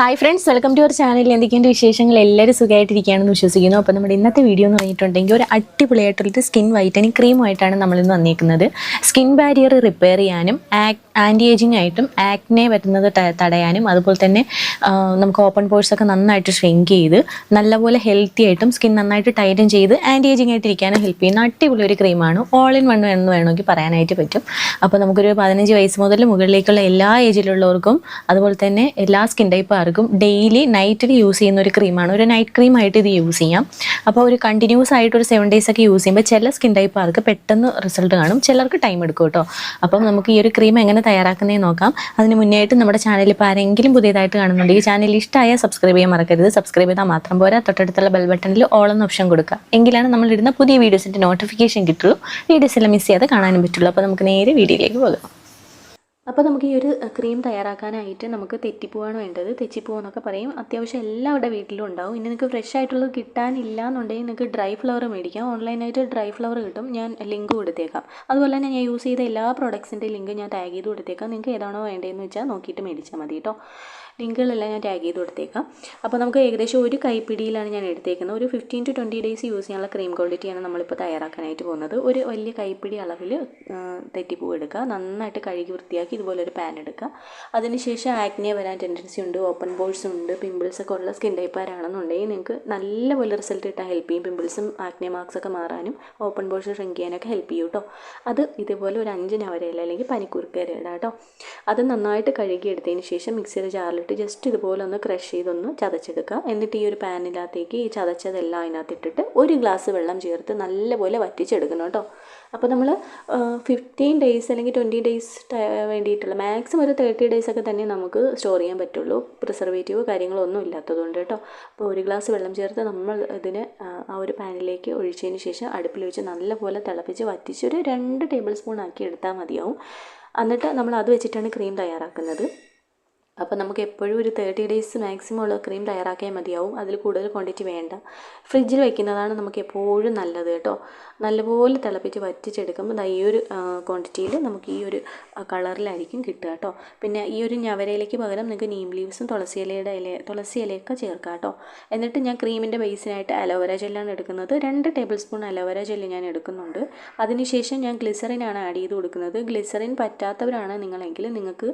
Hi friends welcome to our channel എന്തൊക്കെയുണ്ട് വിശേഷങ്ങൾ? എല്ലാവരും സുഖമായിട്ടിരിക്കുകയാണെന്ന് വിശ്വസിക്കുന്നു. അപ്പോൾ നമ്മുടെ ഇന്നത്തെ വീഡിയോ എന്ന് പറഞ്ഞിട്ടുണ്ടെങ്കിൽ ഒരു അടിപൊളിയായിട്ടുള്ളൊരു സ്കിൻ വൈറ്റനിങ് ക്രീമായിട്ടാണ് നമ്മളിന്ന് വന്നിരിക്കുന്നത് സ്കിൻ ബാരിയർ റിപ്പയർ ചെയ്യാനും ആന്റി ഏജിങ് ആയിട്ടും ആക്നെ പറ്റുന്നത് തടയാനും അതുപോലെ തന്നെ നമുക്ക് ഓപ്പൺ പോഴ്സ് ഒക്കെ നന്നായിട്ട് ഷ്രിങ്ക് ചെയ്ത് നല്ലപോലെ ഹെൽത്തി ആയിട്ടും സ്കിൻ നന്നായിട്ട് ടൈറ്റൻ ചെയ്ത് ആന്റി ഏജിങ് ആയിട്ട് ഇരിക്കാനും ഹെൽപ്പ് ചെയ്യുന്ന അടിപൊളി ഒരു ക്രീമാണ് ഓൾ ഇൻ വൺ എന്ന് വേണമെങ്കിൽ പറയാനായിട്ട് പറ്റും. അപ്പോൾ നമുക്കൊരു പതിനഞ്ച് വയസ്സ് മുതൽ മുകളിലേക്കുള്ള എല്ലാ ഏജിലുള്ളവർക്കും അതുപോലെ തന്നെ എല്ലാ സ്കിൻ ടൈപ്പുകാർക്കും ഡെയിലി നൈറ്റിൽ യൂസ് ചെയ്യുന്ന ഒരു ക്രീമാണ് ഒരു നൈറ്റ് ക്രീം ആയിട്ട് ഇത് യൂസ് ചെയ്യാം. അപ്പോൾ ഒരു കണ്ടിന്യൂസ് ആയിട്ട് ഒരു സെവൻ ഡേയ്സ് ഒക്കെ യൂസ് ചെയ്യുമ്പോൾ ചില സ്കിൻ ടൈപ്പ് ആർക്ക് പെട്ടെന്ന് റിസൾട്ട് കാണും. ചിലർക്ക് ടൈം എടുക്കും കേട്ടോ. അപ്പം നമുക്ക് ഈ ഒരു ക്രീം എങ്ങനെ തയ്യാറാക്കുന്നതെന്ന് നോക്കാം. അതിന് മുന്നേ ആയിട്ട് നമ്മുടെ ചാനൽ ഇപ്പോൾ ആരെങ്കിലും പുതിയതായിട്ട് കാണുന്നുണ്ടെങ്കിൽ ചാനൽ ഇഷ്ടമായ സബ്സ്ക്രൈബ് ചെയ്യാൻ മറക്കരുത്. സബ്സ്ക്രൈബ് ചെയ്താൽ മാത്രം പോരാ. തൊട്ടടുത്തുള്ള ബെൽ ബട്ടണിൽ ഓൾ എന്ന ഓപ്ഷൻ കൊടുക്കുക. എങ്കിലാണ് നമ്മൾ ഇടുന്ന പുതിയ വീഡിയോസിന്റെ നോട്ടിഫിക്കേഷൻ കിട്ടുള്ളൂ. വീഡിയോസ് എല്ലാം മിസ് ചെയ്യാതെ കാണാനും പറ്റുള്ളൂ. അപ്പോൾ നമുക്ക് നേരെ വീഡിയോയിലേക്ക് പോകാം. അപ്പോൾ നമുക്ക് ഈ ഒരു ക്രീം തയ്യാറാക്കാനായിട്ട് നമുക്ക് തെറ്റിപ്പൂവാണ് വേണ്ടത്. തെച്ചിപ്പൂവെന്നൊക്കെ പറയും. അത്യാവശ്യം എല്ലാവരുടെ വീട്ടിലും ഉണ്ടാവും. ഇനി നിങ്ങൾക്ക് ഫ്രഷ് ആയിട്ടുള്ളത് കിട്ടാനില്ല എന്നുണ്ടെങ്കിൽ നിങ്ങൾക്ക് ഡ്രൈ ഫ്ലവർ മേടിക്കാം. ഓൺലൈനായിട്ട് ഡ്രൈ ഫ്ലവർ കിട്ടും. ഞാൻ ലിങ്ക് കൊടുത്തേക്കാം. അതുപോലെ തന്നെ ഞാൻ യൂസ് ചെയ്ത എല്ലാ പ്രോഡക്ട്സിന്റെ ലിങ്ക് ഞാൻ ടാഗ് ചെയ്ത് കൊടുത്തേക്കാം. നിങ്ങൾക്ക് ഏതാണോ വേണ്ടതെന്ന് വെച്ചാൽ നോക്കിയിട്ട് മേടിച്ചാൽ മതി കേട്ടോ ലിങ്കുകളെല്ലാം ഞാൻ ടാഗ് ചെയ്ത് കൊടുത്തേക്കാം. അപ്പോൾ നമുക്ക് ഏകദേശം ഒരു കൈപ്പിടിയിലാണ് ഞാൻ എടുത്തേക്കുന്നത്. ഒരു fifteen to twenty days use ചെയ്യാനുള്ള ക്രീം ക്വാളിറ്റിയാണ് നമ്മളിപ്പോൾ തയ്യാറാക്കാനായിട്ട് പോകുന്നത്. ഒരു വലിയ കൈപ്പിടി അളവിൽ തെറ്റിപ്പൂ എടുക്കുക നന്നായിട്ട് കഴുകി വൃത്തിയാക്കി ഇതുപോലെ ഒരു പാൻ എടുക്കുക അതിനുശേഷം ആക്നെ വരാൻ ടെൻഡൻസി ഉണ്ട് ഓപ്പൺ ബോൾസ് ഉണ്ട് പിമ്പിൾസ് ഒക്കെ ഉള്ള സ്കിൻ ടൈപ്പാരാണെന്നുണ്ടെങ്കിൽ നിങ്ങൾക്ക് നല്ലപോലെ റിസൾട്ട് കിട്ടാൻ ഹെൽപ്പ് ചെയ്യും. പിമ്പിൾസും ആക്നെ മാർക്സ് ഒക്കെ മാറാനും ഓപ്പൺ ബോൾസ് ഷ്രിങ്ക് ചെയ്യാനൊക്കെ ഹെൽപ്പ് ചെയ്യും കേട്ടോ അത് ഇതുപോലെ ഒരു അഞ്ച് നവരയില അല്ലെങ്കിൽ പനിക്കൂർക്കര ഇടാം കേട്ടോ അത് നന്നായിട്ട് കഴുകി എടുത്തതിന് ശേഷം മിക്സിയുടെ ജാറിലിട്ട് ജസ്റ്റ് ഇതുപോലെ ഒന്ന് ക്രഷ് ചെയ്തൊന്ന് ചതച്ചെടുക്കുക. എന്നിട്ട് ഈ ഒരു പാനിനകത്തേക്ക് ഈ ചതച്ചതെല്ലാം അതിനകത്ത് ഇട്ടിട്ട് ഒരു ഗ്ലാസ് വെള്ളം ചേർത്ത് നല്ലപോലെ വറ്റിച്ചെടുക്കണം കേട്ടോ അപ്പോൾ നമ്മൾ ഫിഫ്റ്റീൻ ഡേയ്സ് അല്ലെങ്കിൽ ട്വന്റി ഡേയ്സ് വേണ്ടിയിട്ടുള്ള മാക്സിമം ഒരു തേർട്ടി ഡേയ്സ് ഒക്കെ തന്നെ നമുക്ക് സ്റ്റോർ ചെയ്യാൻ പറ്റുള്ളൂ. പ്രിസർവേറ്റീവ് കാര്യങ്ങളൊന്നും ഇല്ലാത്തതുകൊണ്ട് കേട്ടോ. അപ്പോൾ ഒരു ഗ്ലാസ് വെള്ളം ചേർത്ത് നമ്മൾ ഇതിന് ആ, ഒരു പാനിലേക്ക് ഒഴിച്ചതിന് ശേഷം അടുപ്പിൽ വെച്ച് നല്ലപോലെ തിളപ്പിച്ച് വറ്റിച്ച് ഒരു രണ്ട് ടേബിൾ സ്പൂൺ ആക്കി എടുത്താൽ മതിയാവും. എന്നിട്ട് നമ്മൾ അത് വെച്ചിട്ടാണ് ക്രീം തയ്യാറാക്കുന്നത്. അപ്പോൾ നമുക്ക് എപ്പോഴും ഒരു തേർട്ടി ഡേയ്സ് മാക്സിമം ഉള്ള ക്രീം തയ്യാറാക്കിയാൽ മതിയാവും. അതിൽ കൂടുതൽ ക്വാണ്ടിറ്റി വേണ്ട. ഫ്രിഡ്ജിൽ വയ്ക്കുന്നതാണ് നമുക്ക് എപ്പോഴും നല്ലത് കേട്ടോ. നല്ലപോലെ തിളപ്പിച്ച് വറ്റിച്ചെടുക്കുമ്പോൾ ദാ ഈ ഒരു ക്വാണ്ടിറ്റിയിൽ നമുക്ക് ഈ ഒരു കളറിലായിരിക്കും കിട്ടുക കേട്ടോ. പിന്നെ ഈ ഒരു ഞവരയിലേക്ക് പകരം നിങ്ങൾക്ക് നീം ലീവ്സും തുളസി ഇലയുടെ ഇല തുളസി ഇലയൊക്കെ ചേർക്കാം കേട്ടോ. എന്നിട്ട് ഞാൻ ക്രീമിന്റെ ബേസിനായിട്ട് അലോവേര ജെല്ലാണ് എടുക്കുന്നത്. രണ്ട് ടേബിൾ സ്പൂൺ അലോവേര ജെല്ല് ഞാൻ എടുക്കുന്നുണ്ട്. അതിനുശേഷം ഞാൻ ഗ്ലിസറിനാണ് ആഡ് ചെയ്ത് കൊടുക്കുന്നത്. ഗ്ലിസറിൻ പറ്റാത്തവരാണ് നിങ്ങളെങ്കിൽ നിങ്ങൾക്ക്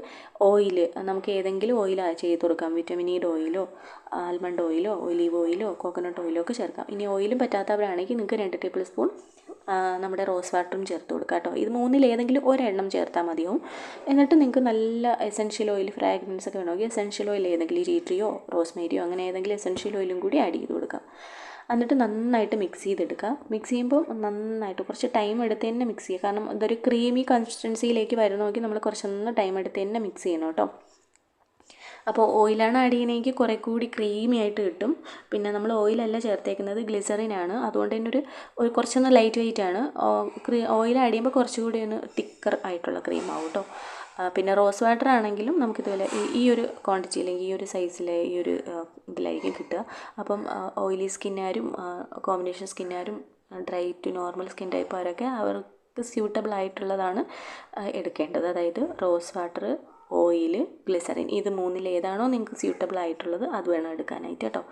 ഓയിൽ നമുക്ക് ഏതെങ്കിലും ഓയിൽ ചെയ്ത് കൊടുക്കാം. വിറ്റമിൻ ഇയുടെ ഓയിലോ ആൽമണ്ട് ഓയിലോ ഒലീവ് ഓയിലോ കോക്കനട്ട് ഓയിലോ ഒക്കെ ചേർക്കാം. ഇനി ഓയിലും പറ്റാത്തവരാണെങ്കിൽ നിങ്ങൾക്ക് രണ്ട് ടേബിൾ സ്പൂൺ നമ്മുടെ റോസ് വാട്ടറും ചേർത്ത് കൊടുക്കുക കേട്ടോ. ഇത് മൂന്നിൽ ഏതെങ്കിലും ഒരെണ്ണം ചേർത്താൽ മതിയാവും. എന്നിട്ട് നിങ്ങൾക്ക് നല്ല എസെൻഷ്യൽ ഓയിൽ ഫ്രാഗ്രൻസ് ഒക്കെ വേണമെങ്കിൽ എസെൻഷ്യൽ ഓയിൽ ഏതെങ്കിലും ജീട്രിയോ ട്രീയോ റോസ്മേരിയോ അങ്ങനെ ഏതെങ്കിലും എസെൻഷ്യൽ ഓയിലും കൂടി ആഡ് ചെയ്ത് കൊടുക്കാം. എന്നിട്ട് നന്നായിട്ട് മിക്സ് ചെയ്തെടുക്കുക മിക്സ് ചെയ്യുമ്പോൾ നന്നായിട്ട് കുറച്ച് ടൈം എടുത്ത് തന്നെ മിക്സ് ചെയ്യുക. കാരണം ഇതൊരു ക്രീമി കൺസിസ്റ്റൻസിയിലേക്ക് വരുന്നെങ്കിൽ നമ്മൾ കുറച്ചൊന്ന് ടൈം എടുത്ത് തന്നെ മിക്സ് ചെയ്യണം കേട്ടോ. അപ്പോൾ ഓയിലാണ് ആഡ് ചെയ്യണമെങ്കിൽ കുറേ കൂടി ക്രീമി ആയിട്ട് കിട്ടും. പിന്നെ നമ്മൾ ഓയിലല്ല ചേർത്തേക്കുന്നത് ഗ്ലിസറിനാണ് അതുകൊണ്ട് തന്നെ ഒരു ഒരു കുറച്ചൊന്ന് ലൈറ്റ് വെയിറ്റ് ആണ്. ഓയിൽ ആഡ് ചെയ്യുമ്പോൾ കുറച്ചുകൂടി ഒന്ന് തിക്കർ ആയിട്ടുള്ള ക്രീം ആവും കേട്ടോ പിന്നെ റോസ് വാട്ടർ ആണെങ്കിലും നമുക്കിതുപോലെ ഈ ഈ ഒരു ക്വാണ്ടിറ്റി അല്ലെങ്കിൽ ഈ ഒരു സൈസിൽ ഈ ഒരു ഇതിലായിരിക്കും കിട്ടുക. അപ്പം ഓയിലി സ്കിന്നുകാരും കോമ്പിനേഷൻ സ്കിന്നുകാരും ഡ്രൈ ടു നോർമൽ സ്കിൻ ടൈപ്പുകാരൊക്കെ അവർക്ക് സ്യൂട്ടബിൾ ആയിട്ടുള്ളതാണ് എടുക്കേണ്ടത്. അതായത് റോസ് വാട്ടർ ഓയിൽ ഗ്ലിസറിൻ ഇത് മൂന്നിൽ ഏതാണോ നിങ്ങൾക്ക് സ്യൂട്ടബിൾ ആയിട്ടുള്ളത് അത് വേണം എടുക്കാനായിട്ട് കേട്ടോ.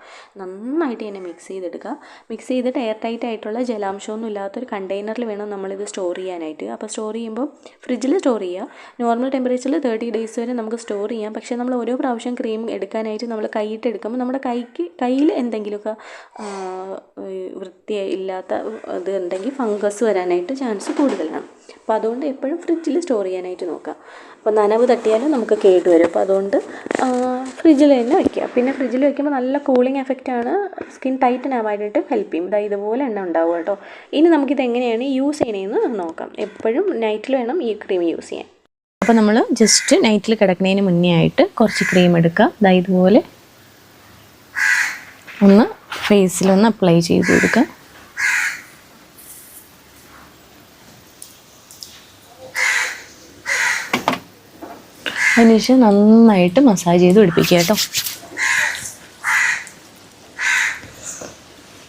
നന്നായിട്ട് ഇതിനെ മിക്സ് ചെയ്തെടുക്കുക. മിക്സ് ചെയ്തിട്ട് എയർ ടൈറ്റ് ആയിട്ടുള്ള ജലാംശമൊന്നും ഇല്ലാത്തൊരു കണ്ടെയ്നറിൽ വേണം നമ്മളിത് സ്റ്റോർ ചെയ്യാനായിട്ട്. അപ്പോൾ സ്റ്റോർ ചെയ്യുമ്പോൾ ഫ്രിഡ്ജിൽ സ്റ്റോർ ചെയ്യുക. നോർമൽ ടെമ്പറേച്ചറിൽ തേർട്ടി ഡേയ്സ് വരെ നമുക്ക് സ്റ്റോർ ചെയ്യാം. പക്ഷേ നമ്മൾ ഓരോ പ്രാവശ്യം ക്രീം എടുക്കാനായിട്ട് നമ്മൾ കൈയിട്ട് എടുക്കുമ്പോൾ നമ്മുടെ കൈക്ക് കയ്യിൽ എന്തെങ്കിലുമൊക്കെ വൃത്തി ഇല്ലാത്ത ഇത് ഉണ്ടെങ്കിൽ ഫംഗസ് വരാനായിട്ട് ചാൻസ് കൂടുതലാണ്. അപ്പോൾ അതുകൊണ്ട് എപ്പോഴും ഫ്രിഡ്ജിൽ സ്റ്റോർ ചെയ്യാനായിട്ട് നോക്കാം അപ്പോൾ നനവ് തട്ടിയാലും നമുക്ക് കേട് വരും അപ്പോൾ അതുകൊണ്ട് ഫ്രിഡ്ജിൽ തന്നെ വയ്ക്കുക പിന്നെ ഫ്രിഡ്ജിൽ വയ്ക്കുമ്പോൾ നല്ല കൂളിംഗ് എഫക്റ്റാണ് സ്കിൻ ടൈറ്റൻ ആവാനായിട്ട് ഹെൽപ്പ് ചെയ്യും. ഇതാ ഇതുപോലെ എണ്ണ ഉണ്ടാവും കേട്ടോ. ഇനി നമുക്കിത് എങ്ങനെയാണ് യൂസ് ചെയ്യണതെന്ന് നോക്കാം. എപ്പോഴും നൈറ്റിൽ വേണം ഈ ക്രീം യൂസ് ചെയ്യാൻ. അപ്പോൾ നമ്മൾ ജസ്റ്റ് നൈറ്റിൽ കിടക്കുന്നതിന് മുന്നേ ആയിട്ട് കുറച്ച് ക്രീം എടുക്കുക ഇതാ ഇതുപോലെ ഒന്ന് ഫേസിലൊന്ന് അപ്ലൈ ചെയ്ത് കൊടുക്കുക അതിനുശേഷം നന്നായിട്ട് മസാജ് ചെയ്ത് പിടിപ്പിക്കുക കേട്ടോ.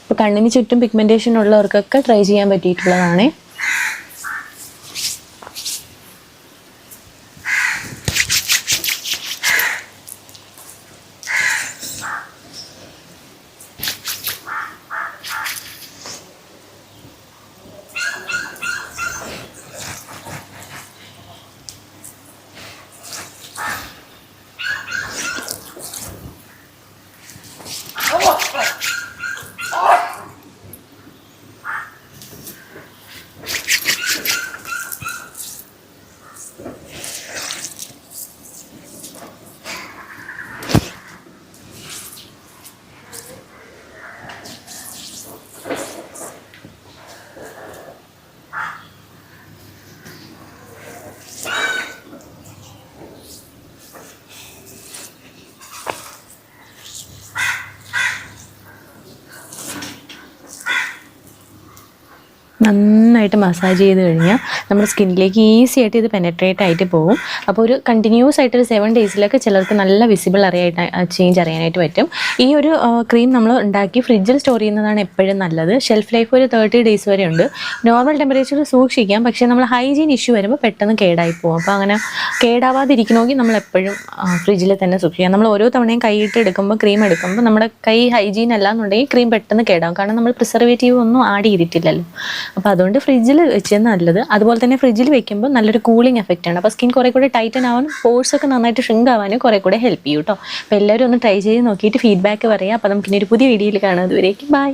ഇപ്പോൾ കണ്ണിന് ചുറ്റും പിഗ്മെന്റേഷൻ ഉള്ളവർക്കൊക്കെ ട്രൈ ചെയ്യാൻ പറ്റിയിട്ടുള്ളതാണ്. നന്നായിട്ട് മസാജ് ചെയ്ത് കഴിഞ്ഞാൽ നമ്മുടെ സ്കിന്നിലേക്ക് ഈസി ആയിട്ട് ഇത് പെനട്രേറ്റ് ആയിട്ട് പോകും. അപ്പോൾ ഒരു കണ്ടിന്യൂസ് ആയിട്ട് ഒരു സെവൻ ഡേയ്സിലൊക്കെ ചിലർക്ക് നല്ല വിസിബിൾ അറിയായിട്ട് ചേഞ്ച് അറിയാനായിട്ട് പറ്റും. ഈ ഒരു ക്രീം നമ്മൾ ഉണ്ടാക്കി ഫ്രിഡ്ജിൽ സ്റ്റോർ ചെയ്യുന്നതാണ് എപ്പോഴും നല്ലത്. ഷെൽഫ് ലൈഫ് ഒരു തേർട്ടി ഡേയ്സ് വരെ ഉണ്ട്. നോർമൽ ടെമ്പറേച്ചറിൽ സൂക്ഷിക്കാം. പക്ഷേ നമ്മൾ ഹൈജീൻ ഇഷ്യൂ വരുമ്പോൾ പെട്ടെന്ന് കേടായി പോകും. അപ്പോൾ അങ്ങനെ കേടാവാതിരിക്കണമെങ്കിൽ നമ്മൾ എപ്പോഴും ഫ്രിഡ്ജിൽ തന്നെ സൂക്ഷിക്കാം. നമ്മൾ ഓരോ തവണയും കൈയിട്ട് എടുക്കുമ്പോൾ ക്രീം എടുക്കുമ്പോൾ നമ്മുടെ കൈ ഹൈജീൻ അല്ല എന്നുണ്ടെങ്കിൽ ക്രീം പെട്ടെന്ന് കേടാവും. കാരണം നമ്മൾ പ്രിസർവേറ്റീവ് ഒന്നും ആഡ് ചെയ്തിട്ടില്ലല്ലോ. അപ്പോൾ അതുകൊണ്ട് ഫ്രിഡ്ജിൽ വെച്ച് നല്ലത്. അതുപോലെ തന്നെ ഫ്രിഡ്ജിൽ വെക്കുമ്പോൾ നല്ലൊരു കൂളിംഗ് എഫക്റ്റ് ആണ്. അപ്പോൾ സ്കിൻ കുറേ കൂടെ ടൈറ്റൻ ആവാനും ഫോഴ്സ് ഒക്കെ നന്നായിട്ട് ഷ്രിങ്ക് ആവാനും കുറേ കൂടെ ഹെൽപ്പ് ചെയ്യും കേട്ടോ അപ്പോൾ എല്ലാവരും ഒന്ന് ട്രൈ ചെയ്ത് നോക്കിയിട്ട് ഫീഡ്ബാക്ക് പറയാം. അപ്പോൾ നമുക്ക് ഇനി ഒരു പുതിയ വീഡിയോയിൽ കാണാം. അതുവരേക്കും ബൈ